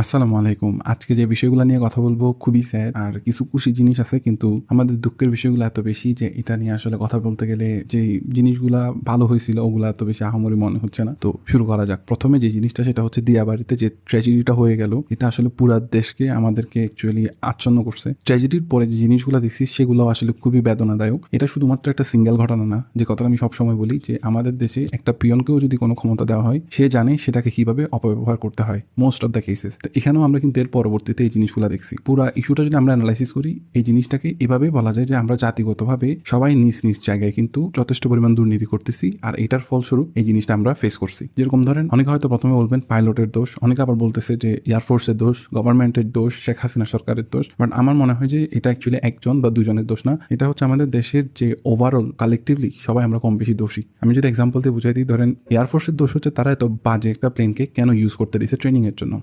আসসালামু আলাইকুম। আজকে যে বিষয়গুলো নিয়ে কথা বলব খুবই স্যাড আর কিছু খুশি জিনিস আছে, কিন্তু আমাদের দুঃখের বিষয়গুলো এত বেশি যে এটা নিয়ে আসলে কথা বলতে গেলে যে জিনিসগুলা ভালো হয়েছিল, ওগুলো এত বেশি আহামরি মনে হচ্ছে না। তো শুরু করা যাক। প্রথমে যে জিনিসটা, সেটা হচ্ছে দিয়াবাড়িতে যে ট্র্যাজেডিটা হয়ে গেল, এটা আসলে পুরা দেশকে, আমাদেরকে অ্যাকচুয়ালি আচ্ছন্ন করছে। ট্র্যাজেডির পরে যে জিনিসগুলো দেখছি সেগুলো আসলে খুবই বেদনাদায়ক। এটা শুধুমাত্র একটা সিঙ্গেল ঘটনা না, যে কথাটা আমি সবসময় বলি যে আমাদের দেশে একটা পিয়নকেও যদি কোনো ক্ষমতা দেওয়া হয়, সে জানে সেটাকে কীভাবে অপব্যবহার করতে হয় মোস্ট অফ দ্য কেসেস তো এখানেও আমরা কিন্তু এর পরবর্তীতে এই জিনিসগুলো দেখছি। পুরো ইস্যুটা যদি আমরা অ্যানালাইসিস করি, এই জিনিসটাকে এভাবে বলা যায় যে আমরা জাতিগতভাবে সবাই নিজ নিজ জায়গায় কিন্তু যথেষ্ট পরিমাণ দুর্নীতি করতেছি আর এটার ফলস্বরূপ এই জিনিসটা আমরা ফেস করছি। যেরকম ধরেন, অনেকে হয়তো প্রথমে বলবেন পাইলটের দোষ, অনেকে আবার বলতেছে যে এয়ারফোর্সের দোষ গভর্নমেন্টের দোষ শেখ হাসিনা সরকারের দোষ বাট আমার মনে হয় যে এটা অ্যাকচুয়ালি একজন বা দুজনের দোষ না। এটা হচ্ছে আমাদের দেশের যে ওভারঅল কালেকটিভলি সবাই আমরা কম বেশি দোষী। আমি যদি এক্সাম্পল দিয়ে বুঝাই দিই, ধরেন এয়ারফোর্সের দোষ হচ্ছে তারা এত বাজে একটা প্লেনকে কেন ইউজ করতে দিয়েছে ট্রেনিং এর জন্য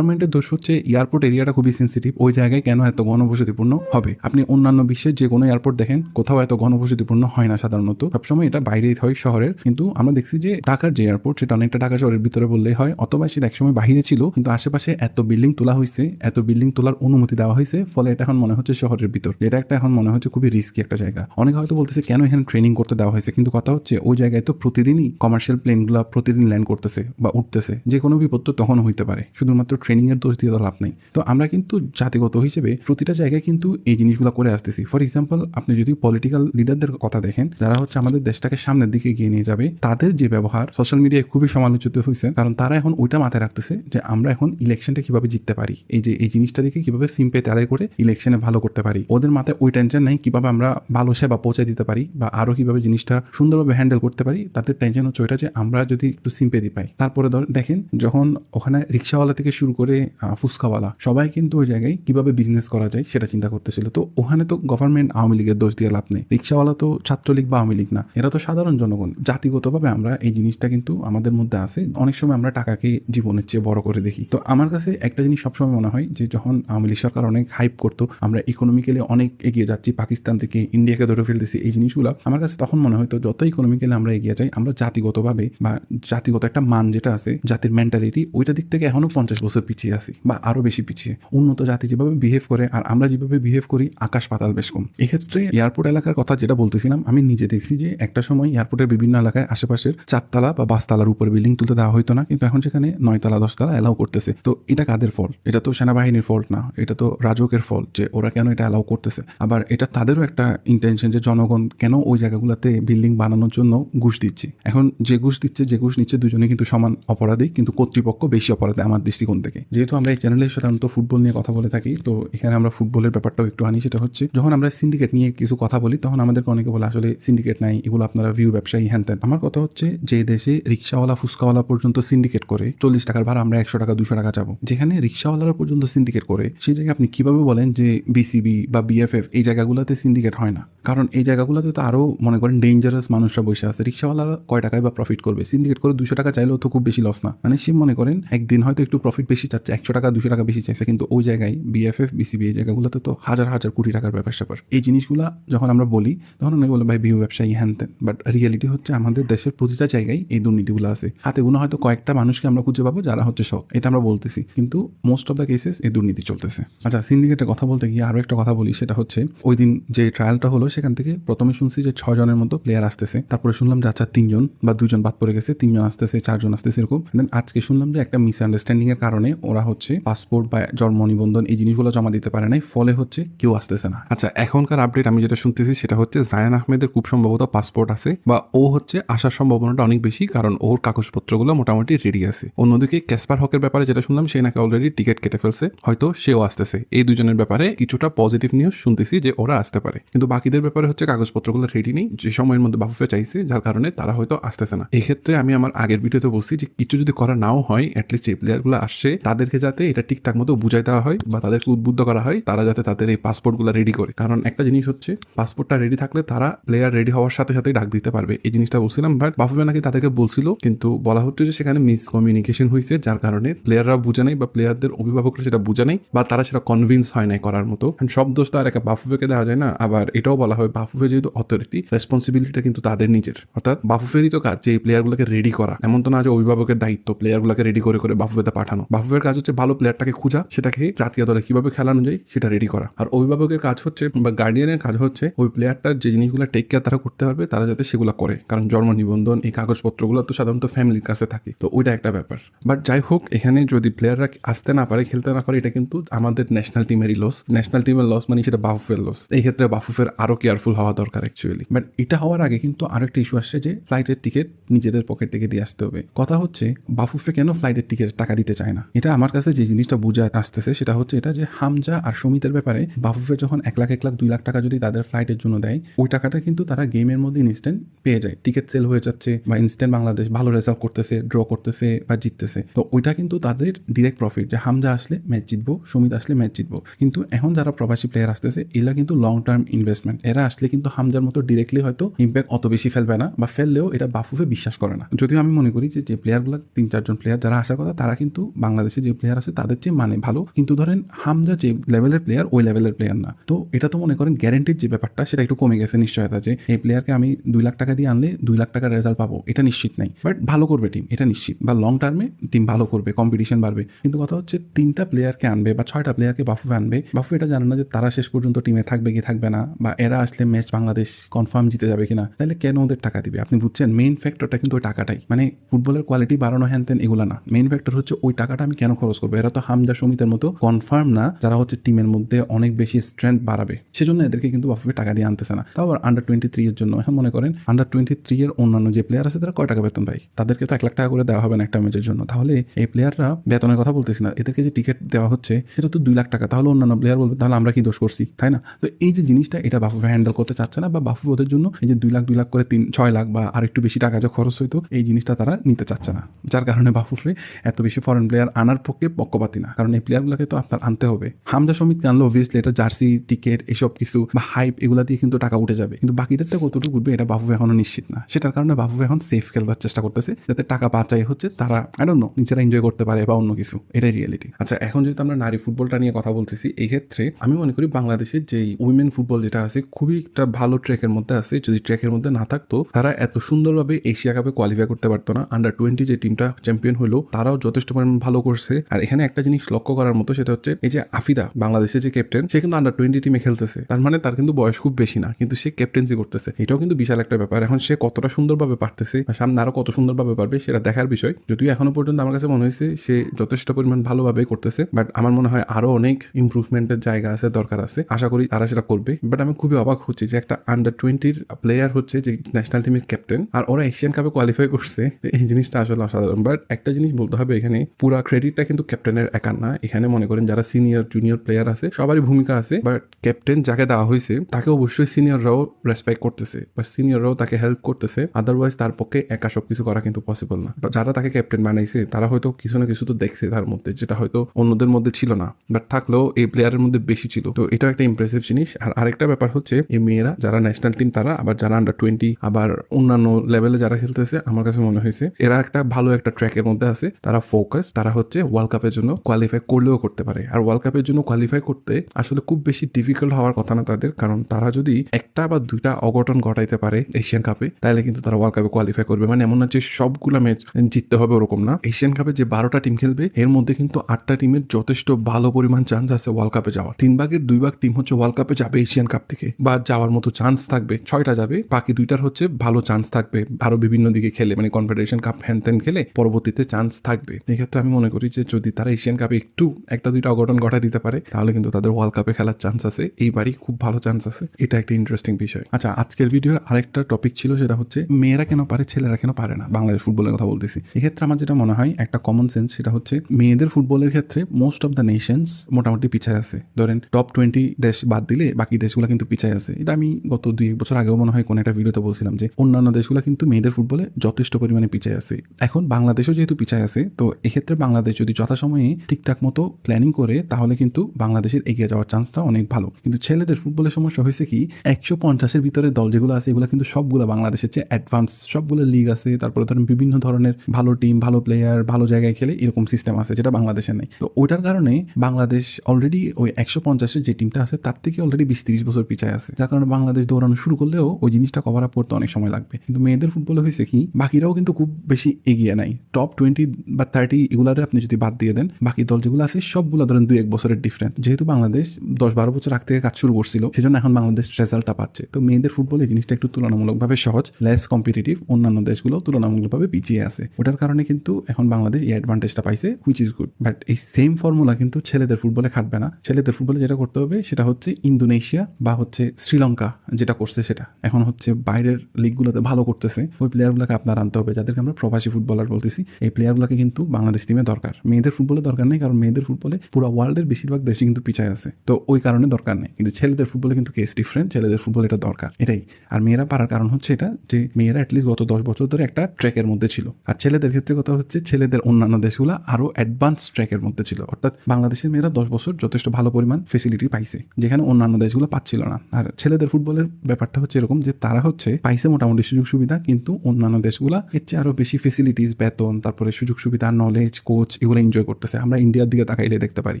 গভর্নমেন্টের দোষ হচ্ছে এয়ারপোর্ট এরিয়াটা খুবই সেন্সিটিভ ওই জায়গায় কেন এত ঘনবসতিপূর্ণ হবে? আপনি অন্যান্য বিশ্বের যে কোনো এয়ারপোর্ট দেখেন, কোথাও এত ঘনবসতিপূর্ণ হয় না সাধারণত। সবসময় এটা বাইরেই হয় শহরের, কিন্তু আমরা দেখছি যে ঢাকার যে এয়ারপোর্ট সেটা অনেকটা ঢাকা শহরের ভিতরে বললেই হয়, অথবা সেটা একসময় বাইরে ছিল, কিন্তু আশেপাশে এত বিল্ডিং তোলা হয়েছে, এত বিল্ডিং তোলার অনুমতি দেওয়া হয়েছে, ফলে এটা এখন মনে হচ্ছে শহরের ভিতর। এটা একটা এখন মনে হচ্ছে খুবই রিস্কি একটা জায়গা। অনেকে হয়তো বলতেছে, কেন এখানে ট্রেনিং করতে দেওয়া হয়েছে? কিন্তু কথা হচ্ছে, ওই জায়গায় তো প্রতিদিনই কমার্শিয়াল প্লেনগুলো প্রতিদিন ল্যান্ড করতেছে বা উঠতেছে যে কোনো বিপদ তো তখন হইতে পারে। শুধুমাত্র ট্রেনিং এর দোষ দিয়ে তো লাভ নেই। তো আমরা কিন্তু জাতিগত হিসেবে প্রতিটা জায়গায় কিন্তু এই জিনিসগুলো করে আসতেছি। ফর এক্সাম্পল আপনি যদি পলিটিক্যাল লিডারদের কথা দেখেন, যারা হচ্ছে আমাদের দেশটাকে সামনের দিকে এগিয়ে নিয়ে যাবে, তাদের যে ব্যবহার সোশ্যাল মিডিয়ায় খুবই সমালোচিত হয়েছে, কারণ তারা এখন ওইটা মাথায় রাখতেছে যে আমরা এখন ইলেকশনটা কীভাবে জিততে পারি। এই যে, এই জিনিসটা দেখে কীভাবে সিম্পেতে আদায় করে ইলেকশনে ভালো করতে পারি। ওদের মাথায় ওই টেনশন নেই কীভাবে আমরা ভালো সেবা পৌঁছে দিতে পারি বা আরও কীভাবে জিনিসটা সুন্দরভাবে হ্যান্ডেল করতে পারি, তাদের টেনশন হচ্ছে ওইটা যে আমরা যদি একটু সিম্পেদি পাই। তারপরে দেখেন যখন ওখানে রিক্সাওয়ালা থেকে শুরু করে আহ, ফুচকাওয়ালা সবাই কিন্তু ওই জায়গায় কীভাবে বিজনেস করা যায় সেটা চিন্তা করতেছিল। তো ওখানে তো গভর্নমেন্ট আওয়ামী লীগের দোষ দিয়ে লাভ নেই। রিক্সাওয়ালা তো ছাত্রলীগ বা আওয়ামী লীগ না। এরা তো সাধারণ জনগণ। জাতিগতভাবে আমরা এই জিনিসটা কিন্তু আমাদের মধ্যে আছে। অনেক সময় আমরা টাকাকে জীবনের চেয়ে বড় করে দেখি। তো আমার কাছে একটা জিনিস সবসময় মনে হয় যে যখন আওয়ামী লীগ সরকার অনেক হাইপ করতো আমরা ইকোনমিক্যালি অনেক এগিয়ে যাচ্ছি পাকিস্তান থেকে ইন্ডিয়াকে ধরে ফেলতেছি এই জিনিসগুলো আমার কাছে তখন মনে হয়তো যত ইকোনমিক্যালি আমরা এগিয়ে যাই আমরা জাতিগতভাবে বা জাতিগত একটা মান যেটা আছে জাতির মেন্টালিটি ওইটা দিক থেকে এখনও পঞ্চাশ বছর পিছিয়ে আছি বা আরও বেশি পিছিয়ে। উন্নত জাতি যেভাবে বিহেভ করে আর আমরা যেভাবে বিহেভ করি, আকাশ পাতাল বেশ কম। এক্ষেত্রে এয়ারপোর্ট এলাকার কথা যেটা বলতেছিলাম, আমি নিজে দেখছি যে একটা সময় এয়ারপোর্টের বিভিন্ন এলাকায় আশেপাশের চারতলা বা পাঁচতলার উপরে বিল্ডিং তুলতে দেওয়া হতো না, কিন্তু এখন সেখানে নয়তলা, দশতলা অ্যালাউ করতেছে। তো এটা কাদের ফল এটা তো সেনাবাহিনীর ফল্ট না, এটা তো রাজকের ফল্ট যে ওরা কেন এটা অ্যালাউ করতেছে। আবার এটা তাদেরও একটা ইন্টেনশন যে জনগণ কেন ওই জায়গাগুলোতে বিল্ডিং বানানোর জন্য ঘুষ দিচ্ছে। এখন যে ঘুষ দিচ্ছে, যে ঘুষ নিচ্ছে দুজনে কিন্তু সমান অপরাধী, কিন্তু কর্তৃপক্ষ বেশি অপরাধী আমার দৃষ্টিকোণ থেকে। যেহেতু আমরা এই চ্যানেলে সাধারণত ফুটবল নিয়ে কথা বলে থাকি, তো এখানে আমরা ফুটবলের ব্যাপারটাও একটু আনি সেটা হচ্ছে যখন আমরা সিন্ডিকেট নিয়ে কিছু কথা বলি, তখন আমাদেরকে অনেকে বলে, আসলে সিন্ডিকেট নাই, এগুলো আপনারা ভিউ ব্যবসায়ী হ্যান ত্যান। আমার কথা হচ্ছে, যে দেশে রিক্সাওয়ালা, ফুসকাওয়ালা পর্যন্ত সিন্ডিকেট করে, চল্লিশ টাকার ভাড়া আমরা একশো টাকা, দুশো টাকা যাব। যেখানে রিক্সাওয়ালারা পর্যন্ত সিন্ডিকেট করে, সেই জায়গায় আপনি কীভাবে বলেন যে বিসিবি বা বিএফএফ এই জায়গাগুলোতে সিন্ডিকেট হয় না? কারণ এই জায়গাগুলোতে তো আরও, মনে করেন ডেঞ্জারাস মানুষরা বসে আছে। রিক্সাওয়ালারা কয় টাকায় বা প্রফিট করবে? সিন্ডিকেট করে দুশো টাকা চাইলেও তো খুব বেশি লস না। মানে সে মনে করেন, একদিন হয়তো একটু প্রফিট বেশি চাচ্ছে একশো টাকা, দুশো টাকা বেশি চাইছে কিন্তু ওই জায়গায় বিএফএফ বিসিবি এই জায়গাগুলোতে তো হাজার হাজার কোটি টাকার ব্যাপার স্যাপার। এই জিনিসগুলো যখন আমরা বলি, তখন অনেকে বলে, ভাই, ভিউ ব্যবসায়ী, হ্যান ত্যান। বাট রিয়েলিটি হচ্ছে আমাদের দেশের প্রতিটা জায়গায় এই দুর্নীতিগুলো আছে। হাতে গুলো হয়তো কয়েকটা মানুষকে আমরা খুঁজে পাবো যারা হচ্ছে সৎ। এটা আমরা বলতেছি। কিন্তু মোস্ট অফ দ্য কেসেস এই দুর্নীতি চলতেছে। আচ্ছা সিন্ডিকেটের কথা বলতে গিয়ে আরও একটা কথা বলি, সেটা হচ্ছে ওই দিন যে ট্রায়ালটা হলো, সেখান থেকে প্রথমে শুনছি যে ছয় জনের মতো প্লেয়ার আসতেছে। তারপরে শুনলাম যে আচ্ছা তিনজন বা দুজন বাদ পড়ে গেছে, তিনজন আসতেছে, চারজন আসতেছে, এরকম। দেন আজকে শুনলাম যে একটা মিসআন্ডারস্ট্যান্ডিং এর কারণে ওরা হচ্ছে পাসপোর্ট বা জন্ম নিবন্ধন এই জিনিসগুলো জমা দিতে পারে নাই, ফলে হচ্ছে কেউ আসতেছে না। আচ্ছা এখনকার আপডেট আমি যেটা শুনতেছি সেটা হচ্ছে জায়ান আহমেদের খুব সম্ভবত পাসপোর্ট আছে বা ও হচ্ছে আসার সম্ভাবনাটা অনেক বেশি, কারণ ওর কাগজপত্রগুলো মোটামুটি রেডি আছে। অন্যদিকে ক্যাসপার হকের ব্যাপারে যেটা শুনলাম, সে নাকি অলরেডি টিকিট কেটে ফেলছে, হয়তো সেও আসতেছে। এই দুজনের ব্যাপারে কিছুটা পজিটিভ নিউজ শুনতেছি যে ওরা আসতে পারে। কিন্তু বাকিদের ব্যাপারে হচ্ছে কাগজপত্রগুলো রেডি নেই, যে সময়ের মধ্যে বাফুফে চাইছে, যার কারণে তারা হয়তো আসতেছে না। এক্ষেত্রে আমি আমার আগের ভিডিওতে বলছি যে কিছু যদি করা নাও হয় অ্যাটলিস্ট যে প্লেয়ারগুলো আসছে তাদেরকে যাতে এটা ঠিকঠাক মতো বুঝাই দেওয়া হয় বা তাদেরকে উদ্বুদ্ধ করা হয়, তারা যাতে তাদের এই পাসপোর্টগুলো রেডি করে। কারণ একটা জিনিস হচ্ছে পাসপোর্টটা রেডি থাকলে তারা প্লেয়ার রেডি হওয়ার সাথে সাথে ডাক দিতে পারবে। এই জিনিসটা বলছিলাম বাট বাফুফে নাকি তাদেরকে বলছিল, কিন্তু বলা হচ্ছে যে সেখানে মিস কমিউনিকেশন হয়েছে যার কারণে প্লেয়াররা বুঝে নাই বা প্লেয়ারদের অভিভাবকরা সেটা বুঝে নাই বা তারা সেটা কনভিন্স হয় নাই করার মতো। সব দোষ তো আর একটা বাফুফেকে দেওয়া যায় না, আবার এটাও বলা হয় বাফুফে যেহেতু অথরিটি রেসপন্সিবিলিটিটা কিন্তু তাদের নিজের। অর্থাৎ বাফুফেরই তো কাজ যে এই প্লেয়ারগুলোকে রেডি করা। এমন তো না যে অভিভাবকের দায়িত্ব প্লেয়ারগুলোকে রেডি করে করে বাফুফেতে পাঠানো। বাফুফের কাজ হচ্ছে ভালো প্লেয়ারটাকে খোঁজা, সেটাকে জাতীয় দলে কীভাবে খেলানো যায় সেটা রেডি করা। আর অভিভাবকের কাজ হচ্ছে বা গার্ডিয়ানের কাজ হচ্ছে ওই প্লেয়ারটার যে জিনিসগুলো টেক কেয়ার তারা করতে পারবে, তারা যাতে সেগুলো করে। কারণ জন্ম নিবন্ধন, এই কাগজপত্রগুলো তো সাধারণত ফ্যামিলির কাছে থাকে। তো ওইটা একটা ব্যাপার। বাট যাই হোক, এখানে যদি প্লেয়াররা আসতে না পারে, খেলতে না পারে, এটা কিন্তু আমাদের ন্যাশনাল টিমেরই লস ন্যাশনাল টিমের লস মানে সেটা বাফুফের লস এই ক্ষেত্রে বাফুফের আরও কেয়ারফুল হওয়া দরকার অ্যাকচুয়ালি বাট এটা হওয়ার আগে কিন্তু আরেকটা ইস্যু আসছে যে ফ্লাইটের টিকিট নিজেদের পকেট থেকে দিয়ে আসতে হবে। কথা হচ্ছে, বাফুফে কেন ফ্লাইটের টিকিট টাকা দিতে চায় না? এটা আমার কাছে যে জিনিসটা বুঝে আসতেছে সেটা হচ্ছে এটা যে হামজা আর সমিতের ব্যাপারে বাফুফে যখন এক লাখ এক লাখ, দুই লাখ টাকা যদি তাদের ফ্লাইটের জন্য দেয়, ওই টাকাটা কিন্তু তারা গেমের মধ্যে ইনস্ট্যান্ট পেয়ে যায়। টিকিট সেল হয়ে যাচ্ছে বা ইনস্ট্যান্ট বাংলাদেশ ভালো রেজাল্ট করতেছে ড্র করতেছে বা জিততেছে। তো ওইটা কিন্তু তাদের ডিরেক্ট প্রফিট যে হামজা আসলে ম্যাচ জিতবো, সমিত আসলে ম্যাচ জিতবো। কিন্তু এখন যারা প্রবাসী প্লেয়ার আসতেছে, এরা কিন্তু লং টার্ম ইনভেস্টমেন্ট এরা আসলে কিন্তু হামজার মতো ডিরেক্টলি হয়তো ইম্প্যাক্ট অত বেশি ফেলবে না বা ফেললেও এটা বাফুফে বিশ্বাস করে না। যদিও আমি মনে করি যে যে প্লেয়ারগুলো তিন, চারজন প্লেয়ার যারা আসার কথা, তারা কিন্তু বাংলাদেশে যে প্লেয়ার আছে তাদের চেয়ে মানে ভালো। কিন্তু ধরেন হামজা যে লেভেলের প্লেয়ার ওই লেভেলের প্লেয়ার না। তো এটা তো মনে করেন গ্যারেন্টির যে ব্যাপারটা, সেটা একটু কমে গেছে নিশ্চয়তা যে এই প্লেয়ারকে আমি দুই লাখ টাকা দিয়ে আনলে দুই লাখ টাকার রেজাল্ট পাবো। এটা নিশ্চিত নাই। বাট ভালো করবে টিম এটা নিশ্চিত। বা লং টার্মে টিম ভালো করবে কম্পিটিশন বাড়বে। কিন্তু কথা হচ্ছে তিনটা প্লেয়ারকে আনবে বা ছয়টা প্লেয়ারকে বাফুফে আনবে বাফু এটা জানে না যে তারা শেষ পর্যন্ত টিমে থাকবে কি থাকবে না বা এরা আসলে ম্যাচ বাংলাদেশ কনফার্ম জিতে যাবে কিনা। তাহলে কেন ওদের টাকা দিবে? আপনি বুঝছেন মেইন ফ্যাক্টরটা কিন্তু ওই টাকাটাই। মানে ফুটবলের কোয়ালিটি বাড়ানো হ্যান তেন এগুলো না। মেইন ফ্যাক্টর হচ্ছে ওই টাকাটা আমি কেন খরচ করব? এরা তো হামদা সমিতের মতো কনফার্ম না, যারা হচ্ছে টিমের মধ্যে অনেক বেশি স্ট্রেংথ বাড়াবে। সেজন্য এদেরকে কিন্তু বাফুফে টাকা দিয়ে আনতেছে না। তাও আবার আন্ডার টোয়েন্টি থ্রি এর জন্য। এখন মনে করেন আন্ডার টোয়েন্টি থ্রি এর অন্যান্য যে প্লেয়ার আছে, তারা কয় টাকা বেতন পায়? তাদেরকে তো এক লাখ টাকা করে দেওয়া হবে না একটা ম্যাচের জন্য। তাহলে এই প্লেয়াররা বেতনের কথা বলতেছি না। এদেরকে যে টিকিট দেওয়া হচ্ছে, সেটা তো দুই লাখ টাকা। তাহলে অন্যান্য প্লেয়ার বলবে, তাহলে আমরা কি দোষ করছি? তাই না? তো এই যে জিনিসটা, এটা বাফুফে হ্যান্ডেল করতে চাচ্ছে না বা বাফু ওদের জন্য এই যে দুই লাখ দুই লাখ করে তিন, ছয় লাখ বা আর একটু বেশি টাকা যে খরচ হইতো, এই জিনিসটা তারা নিতে চাচ্ছে না। যার কারণে বাফুফে এত বেশি ফরেন প্লেয়ার আনার পক্ষে পক্ষপাতি না। কারণ এই প্লেয়ারগুলোকে তো আপনার আনতে হবে। হামজা সমিত আনলে অবভিয়াসলি এটা জার্সি টিকিট এসব কিছু বা হাইপ এগুলা দিয়ে কিন্তু টাকা উঠে যাবে। কিন্তু বাকিদেরটা কতটুকু উঠবে, এটা বাফুফে এখনও নিশ্চিত না। সেটার কারণে বাফুফে এখন সেফ খেলবার চেষ্টা করতেছে, যাতে টাকা বাঁচাই হচ্ছে তারা আই নিজেরা এনজয় করতে পারে বা অন্য কিছু। এটাই রিয়েলিটি আচ্ছা এখন যেহেতু আমরা নারী ফুটবলটা নিয়ে কথা বলতেছি, এই ক্ষেত্রে আমি মনে করি বাংলাদেশের যেই উইমেন ফুটবল যেটা আছে, খুবই একটা ভালো ট্র্যাকের মধ্যে আছে। যদি ট্র্যাকের মধ্যে না থাকতো, তারা এত সুন্দরভাবে এশিয়া কাপে কোয়ালিফাই করতে পারতো না। আন্ডার টোয়েন্টি যে টিমটা চ্যাম্পিয়ন হলো, তারাও যথেষ্ট পরিমাণ ভালো করছে। আর এখানে একটা জিনিস লক্ষ্য করার মতো, সেটা হচ্ছে এই যে আফিদা, বাংলাদেশের যে ক্যাপ্টেন সে কিন্তু আন্ডার টোয়েন্টি টিমে খেলতেছে। তার মানে তার কিন্তু বয়স খুব বেশি না, কিন্তু সে ক্যাপ্টেন্সি করতেছে। এটাও কিন্তু বিশাল একটা ব্যাপার। এখন সে কতটা সুন্দরভাবে পারতেছে সামনে আরও কত সুন্দরভাবে পারবে, সেটা দেখার বিষয়। যদিও এখনও পর্যন্ত আমার কাছে মনে হয়েছে সে যথেষ্ট পরিমাণ ভালোভাবে করতেছে বাট আমার মনে হয় আরও অনেক ইমপ্রুভমেন্টের জায়গা আছে, দরকার আছে। আশা করি তারা সেটা করবে বাট আমি খুবই অবাক হচ্ছি যে একটা আন্ডার টোয়েন্টির প্লেয়ার হচ্ছে যে ন্যাশনাল টিমের ক্যাপ্টেন আর ওরা এশিয়ান কাপে কোয়ালিফাই করছে। এই জিনিসটা আসলে অসাধারণ। বাট একটা জিনিস বলতে হবে এখানে, পুরা ক্রেডিটটা কিন্তু ক্যাপ্টেনের একার না। এখানে মনে করেন যারা সিনিয়র জুনিয়র প্লেয়ার আছে, সবারই ভূমিকা আছে। বাট ক্যাপ্টেন যাকে দেওয়া হয়েছে, তাকে অবশ্যই সিনিয়ররাও রেসপেক্ট করতেছে। বা সিনিয়ররাও তাকে হেল্প করতেছে। আদারওয়াইজ তার পক্ষে একা সব কিছু করা কিন্তু পসিবল না। যারা তাকে ক্যাপ্টেন বানাইছে, তারা হয়তো কিছু না কিছু তো দেখছে তার মধ্যে, যেটা হয়তো অন্যদের মধ্যে ছিল না। বাট থাকলেও এই প্লেয়ারের মধ্যে বেশি ছিল। তো এটাও একটা ইমপ্রেসিভ জিনিস। আর আরেকটা ব্যাপার হচ্ছে, এই মেয়েরা যারা ন্যাশনাল টিম তারা আবার যারা আন্ডার টোয়েন্টি আবার অন্যান্য লেভেলে যারা খেলতেছে, আমার কাছে মনে হয়েছে, এরা একটা ভালো একটা ট্র্যাকের মধ্যে আছে। তারা ফোকাস তারা হচ্ছে ওয়ার্ল্ড কাপের জন্য কোয়ালিফাই করলেও করতে পারে। আর ওয়ার্ল্ড কাপের জন্য কোয়ালিফাই করতে আসলে খুব বেশি ডিফিকাল্ট হওয়ার কথা না তাদের, কারণ তারা যদি একটা বা দুইটা অঘটন ঘটাইতে পারে এশিয়ান কাপে তাহলে কিন্তু তারা ওয়ার্ল্ড কাপে কোয়ালিফাই করবে। মানে এমন না যে সবগুলো ম্যাচ জিততে হবে ওরকম না। এশিয়ান কাপে যে বারোটা টিম খেলবে, এর মধ্যে কিন্তু আটটা টিমের যথেষ্ট ভালো পরিমাণ চান্স আছে ওয়ার্ল্ড কাপে যাওয়ার। তিন ভাগের দুই ভাগ টিম হচ্ছে ওয়ার্ল্ড কাপে যাবে এশিয়ান কাপ থেকে, বা যাওয়ার মতো চান্স থাকবে। ছয়টা যাবে, বাকি দুইটার হচ্ছে ভালো চান্স থাকবে। আরও বিভিন্ন দিকে খেলে মানে কনফেডারেশন কাপ হ্যান ত্যান খেলে পরবর্তীতে চান্স থাকবে। এক্ষেত্রে আমি মনে করি যে যদি তারা এশিয়ান কাপে একটু একটা দুইটা অঘটন ঘটা দিতে পারে, তাহলে কিন্তু তাদের ওয়ার্ল্ড কাপে খেলার চান্স আছে। এইবারই খুব ভালো চান্স আছে। এটা একটা ইন্টারেস্টিং বিষয়। আচ্ছা আজকের ভিডিওর আরেকটা টপিক ছিল সেটা হচ্ছে, মেয়েরা কেন পারে, ছেলেরা কেন পারে না? বাংলাদেশ ফুটবলের কথা বলতেছি। এক্ষেত্রে আমার যেটা মনে হয়, একটা কমন সেন্স সেটা হচ্ছে, মেয়েদের ফুটবলের ক্ষেত্রে মোস্ট অফ দ্য নেশনস মোটামুটি পিছায় আছে। ধরেন টপ টোয়েন্টি দেশ বাদ দিলে বাকি দেশগুলো কিন্তু পিছায় আছে। এটা আমি গত দুই এক বছর আগেও মনে হয় কোনো একটা ভিডিওতে বলছিলাম যে, অন্যান্য দেশগুলো কিন্তু মেয়েদের ফুটবলে যথেষ্ট পরিমাণে পিছায় আছে। এখন বাংলাদেশও যেহেতু পিছায় আছে, তো এক্ষেত্রে বাংলাদেশ যদি যথাসময়ে ঠিকঠাক মতো প্ল্যানিং করে, তাহলে কিন্তু বাংলাদেশের এগিয়ে যাওয়ার চান্সটা অনেক ভালো। কিন্তু ছেলেদের ফুটবলের সমস্যা হয়েছে কি, একশো পঞ্চাশের ভিতরে দল যেগুলো আছে, এগুলো কিন্তু সবগুলো বাংলাদেশের চেয়ে অ্যাডভান্স সবগুলো লিগ আছে, তারপরে ধরেন বিভিন্ন ধরনের ভালো টিম ভালো প্লেয়ার ভালো জায়গায় খেলে এরকম সিস্টেম আছে যেটা বাংলাদেশে নেই। তো ওইটার কারণে বাংলাদেশ অলরেডি ওই একশো পঞ্চাশের যে টিমটা আছে, তার থেকে অলরেডি বিশ তিরিশ বছর পিছায় আছে। যার কারণে বাংলাদেশ দৌড়ানো শুরু করলেও ওই জিনিসটা কভার আপ করতে অনেক সময় লাগবে। কিন্তু মেয়েদের ফুটবলে হয়েছে কি, বাকিরাও কিন্তু খুব বেশি এগিয়ে নাই। টপ টোয়েন্টি বা থার্টি এগুলারে আপনি যদি বাদ দিয়ে দেন, বাকি দল যেগুলো আছে, সবগুলো ধরেন দুই এক বছরের ডিফারেন্ট যেহেতু বাংলাদেশ দশ বারো বছর আগ থেকে কাজ শুরু করছিল, সেজন্য এখন বাংলাদেশ রেজাল্টটা পাচ্ছে। তো মেয়েদের ফুটবল এই জিনিসটা একটু তুলনামূলকভাবে সহজ লেস কম্পিটিটিভ অন্যান্য দেশগুলো তুলনামূলকভাবে পিছিয়ে আছে। ওটার কারণে কিন্তু এখন বাংলাদেশ এই অ্যাডভান্টেজটা পাইছে হুইচ ইজ গুড বাট এই সেম ফর্মুলা কিন্তু ছেলেদের ফুটবলে খাটবে না। ছেলেদের ফুটবলে যেটা করতে হবে, সেটা হচ্ছে ইন্দোনেশিয়া বা হচ্ছে শ্রীলঙ্কা, যেটা করছে সেটা। এখন হচ্ছে বাইরের লিগগুলোতে ভালো করতেছে। ওই প্লেয়ারগুলোকে আপনার আনতে হবে, যাদেরকে আমরা প্রবাসী ফুটবলার বলতেছি। এই প্লেয়ারগুলোকে কিন্তু বাংলাদেশ টিমে দরকার। মেয়েদের ফুটবলে দরকার নেই, কারণ মেয়েদের ফুটবলে পুরো ওয়ার্ল্ডের বেশিরভাগ দেশে কিন্তু পিছায় আছে। তো ওই কারণে দরকার নেই। কিন্তু ছেলেদের ফুটবলে কিন্তু কেস ডিফারেন্ট ছেলেদের ফুটবল এটা দরকার। এটাই। আর মেয়েরা পারার কারণ হচ্ছে এটা, যে মেয়েরা অ্যাটলিস্ট গত দশ বছর ধরে একটা ট্র্যাকের মধ্যে ছিল। আর ছেলেদের ক্ষেত্রে কথা হচ্ছে, ছেলেদের অন্যান্য দেশগুলো আরও অ্যাডভান্স ট্র্যাকের মধ্যে ছিল। অর্থাৎ বাংলাদেশের মেয়েরা দশ বছর যথেষ্ট ভালো পরিমাণ ফেসিলিটি পাইছে, যেখানে অন্যান্য দেশগুলো পাচ্ছিল না। আর ছেলেদের ফুটবলের ব্যাপারটা হচ্ছে এরকম যে তারা হচ্ছে পাইছে মোটামুটি সুযোগ সুবিধা, কিন্তু অন্যান্য দেশগুলা এর চেয়ে আরও বেশি ফেসিলিটিস বেতন, তারপরে সুযোগ সুবিধা নলেজ কোচ এগুলো এনজয় করতেছে। আমরা ইন্ডিয়ার দিকে তাকাইলে দেখতে পারি।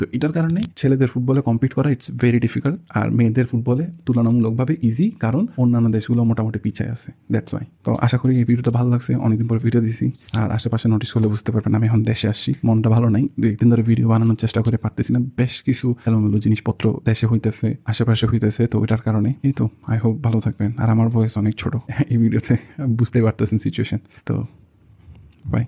তো এটার কারণে ছেলেদের ফুটবলে কম্পিট করা ইটস ভেরি ডিফিকাল্ট আর মেয়েদের ফুটবলে তুলনামূলকভাবে ইজি কারণ অন্যান্য দেশগুলো মোটামুটি পিছিয়ে আছে। দ্যাটস ওয়াই তো আশা করি এই ভিডিওটা ভালো লাগছে। অনেকদিন পরে ভিডিও দিছি। আর আশেপাশে নোটিস করলে বুঝতে পারবেন আমি এখন দেশে আসছি। মনটা ভালো নাই। দু একদিন ধরে ভিডিও বানানোর চেষ্টা করে পারতেছি না। বেশ কিছু এলোমেলো জিনিসপত্র দেশে হইতেছে, আশেপাশে হইতেছে। তো ওইটার কারণে এই তো আই হোপ ভালো থাকবেন। আর আমার ভয়েস অনেক ছোট। এই ভিডিওতে বুঝতেই পারতেছেন সিচুয়েশন তো বাই